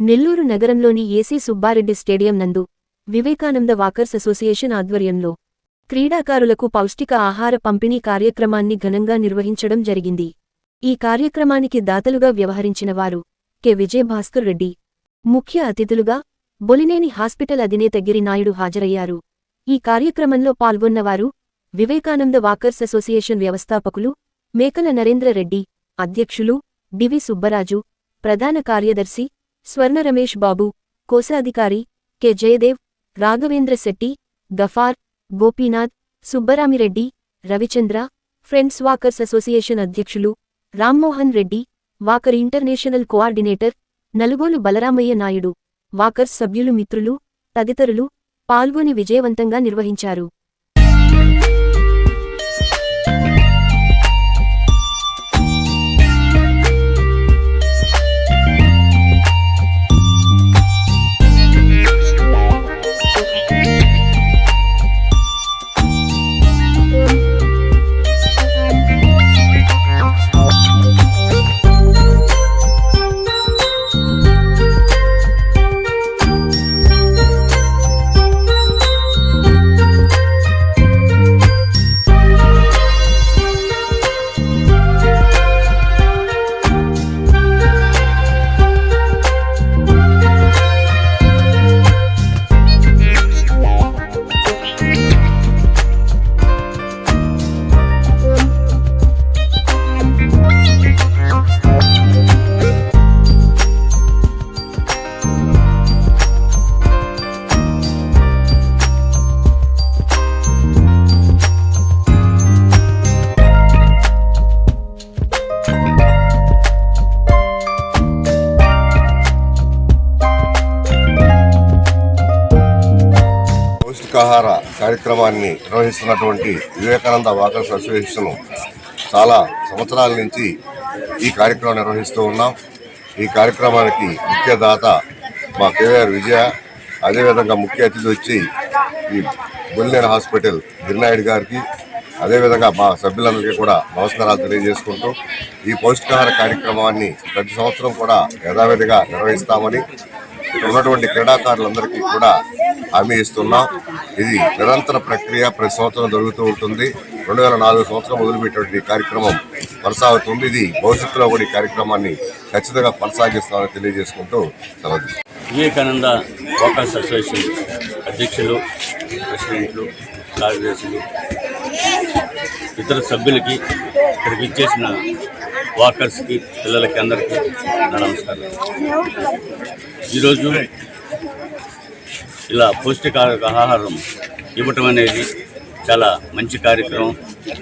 నెల్లూరు నగరంలోని AC Subbareddy stadium నందు Vivekananda walkers association ఆధ్వర్యంలో క్రీడాకారులకు పౌష్టిక ఆహార పంపిణీ కార్యక్రమాన్ని ఘనంగా నిర్వహించడం జరిగింది. ఈ కార్యక్రమానికి దాతలుగా వ్యవహరించిన వారు కె. విజయభాస్కర్ రెడ్డి. ముఖ్య అతిథులుగా బొలినేని హాస్పిటల్ అధినేత గిరినాయుడు హాజరయ్యారు. ఈ కార్యక్రమంలో పాల్గొన్నవారు వివేకానంద వాకర్స్ అసోసియేషన్ వ్యవస్థాపకులు మేకల నరేంద్ర రెడ్డి అధ్యక్షులు డివి సుబ్బరాజు ప్రధాన కార్యదర్శి స్వర్ణ రమేష్ బాబు కోశాధికారి K. Jayadev Raghavendra Shetty Gafar Gopinath Subbaramireddy Ravichandra friends walkers association అధ్యక్షులు Rammohan Reddy walker international coordinator Nalugolu Balaramaiah Naidu walkers సభ్యులు మిత్రులు తదితరులు పాల్గొని విజయవంతంగా నిర్వహించారు. పౌష్టికాహార కార్యక్రమాన్ని నిర్వహిస్తున్నటువంటి వివేకానంద వాకర్స్ అసోసియేషన్ చాలా సంవత్సరాల నుంచి ఈ కార్యక్రమం నిర్వహిస్తూ ఉన్నాం. ఈ కార్యక్రమానికి ముఖ్య దాత మా కేవీఆర్ విజయ అదేవిధంగా ముఖ్య అతిథి వచ్చి ఈ బొల్లేని హాస్పిటల్ గిరినాయుడు గారికి అదేవిధంగా మా సభ్యులందరికీ కూడా నమస్కారాలు తెలియజేసుకుంటూ ఈ పౌష్టికాహార కార్యక్రమాన్ని ప్రతి సంవత్సరం కూడా యథావిధిగా నిర్వహిస్తామని ఇక్కడ ఉన్నటువంటి క్రీడాకారులందరికీ కూడా హామీ ఇస్తున్నాం. ఇది నిరంతర ప్రక్రియ ప్రతి సంవత్సరం జరుగుతూ ఉంటుంది. రెండు వేల నాలుగు సంవత్సరం మొదలుపెట్టినటువంటి కార్యక్రమం కొనసాగుతుంది. ఇది భవిష్యత్తులో కూడా ఈ కార్యక్రమాన్ని ఖచ్చితంగా కొనసాగిస్తామని తెలియజేసుకుంటూ సెలవు వివేకానంద వాకర్స్ అసోసియేషన్ అధ్యక్షులు ప్రెసిడెంట్లు కార్యదర్శులు ఇతర సభ్యులకి ఇక్కడికి ఇచ్చేసిన వాకర్స్కి పిల్లలకి అందరికీ నమస్కారం. ఈరోజు ఇలా పౌష్టికాహారం ఇవ్వటం అనేది చాలా మంచి కార్యక్రమం.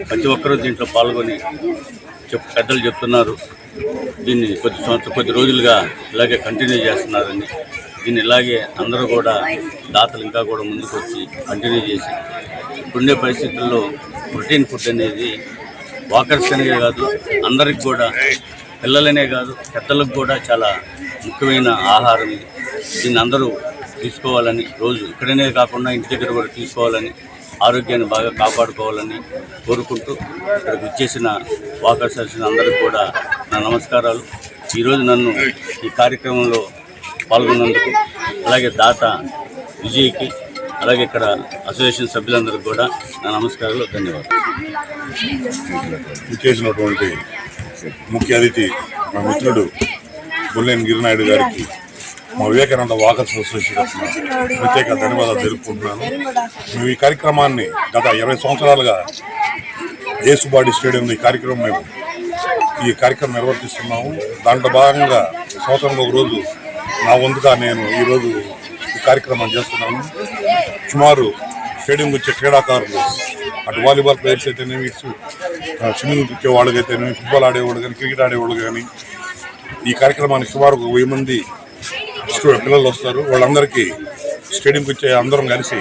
ప్రతి ఒక్కరూ దీంట్లో పాల్గొని చెప్ పెద్దలు చెప్తున్నారు. దీన్ని కొద్ది సంవత్సరం కొద్ది రోజులుగా ఇలాగే కంటిన్యూ చేస్తున్నారని. దీన్ని ఇలాగే అందరూ కూడా దాతలు ఇంకా కూడా ముందుకు వచ్చి కంటిన్యూ చేసి ఇప్పుడుండే పరిస్థితుల్లో ప్రోటీన్ ఫుడ్ అనేది వాకర్స్ అనే కాదు అందరికి కూడా పిల్లలనే కాదు పెద్దలకు కూడా చాలా ముఖ్యమైన ఆహారం ఇది. దీన్ని అందరూ తీసుకోవాలని రోజు ఇక్కడనే కాకుండా ఇంటి దగ్గర కూడా తీసుకోవాలని ఆరోగ్యాన్ని బాగా కాపాడుకోవాలని కోరుకుంటూ ఇక్కడికి వచ్చేసిన వాకర్స్ వచ్చిన అందరికీ కూడా నా నమస్కారాలు. ఈరోజు నన్ను ఈ కార్యక్రమంలో పాల్గొన్నందుకు అలాగే దాత విజయ్కి అలాగే ఇక్కడ అసోసియేషన్ సభ్యులందరికీ కూడా నా నమస్కారాలు ధన్యవాదాలు. చేసినటువంటి ముఖ్య అతిథి మా మిత్రుడు బుల్లేని గిరినాయుడు గారికి మా వివేకానంద వాకర్స్ అసోసియేషన్ ప్రత్యేక ధన్యవాదాలు తెలుపుకుంటున్నాను. మేము ఈ కార్యక్రమాన్ని గత ఇరవై సంవత్సరాలుగా ఏసుబాడి స్టేడియంలో ఈ కార్యక్రమం మేము ఈ కార్యక్రమం నిర్వర్తిస్తున్నాము. దాంట్లో భాగంగా సంవత్సరంలో ఒక రోజు నా వంతుగా నేను ఈరోజు ఈ కార్యక్రమం చేస్తున్నాను. సుమారు స్టేడియంకి వచ్చే క్రీడాకారులు అటు వాలీబాల్ ప్లేయర్స్ అయితేనేమి స్విమ్మింగ్ వచ్చే వాళ్ళకైతేనేమి ఫుట్బాల్ ఆడేవాళ్ళు కానీ క్రికెట్ ఆడేవాళ్ళు కానీ ఈ కార్యక్రమానికి సుమారు ఒక వెయ్యి మంది పిల్లలు వస్తారు. వాళ్ళందరికీ స్టేడియంకి వచ్చే అందరం కలిసి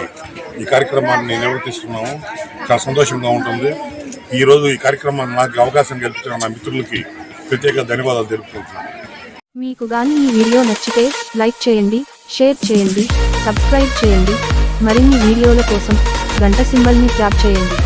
ఈ కార్యక్రమాన్ని నిర్వర్తిస్తున్నాము. చాలా సంతోషంగా ఉంటుంది. ఈరోజు ఈ కార్యక్రమాన్ని నాకు అవకాశం కల్పించిన నా మిత్రులకి ప్రత్యేక ధన్యవాదాలు తెలుపుకుంటున్నాను. మీకు గాని ఈ వీడియో నచ్చితే లైక్ చేయండి షేర్ చేయండి సబ్స్క్రైబ్ చేయండి. మరిన్ని వీడియోల కోసం గంట సింబల్ని ట్యాప్ చేయండి.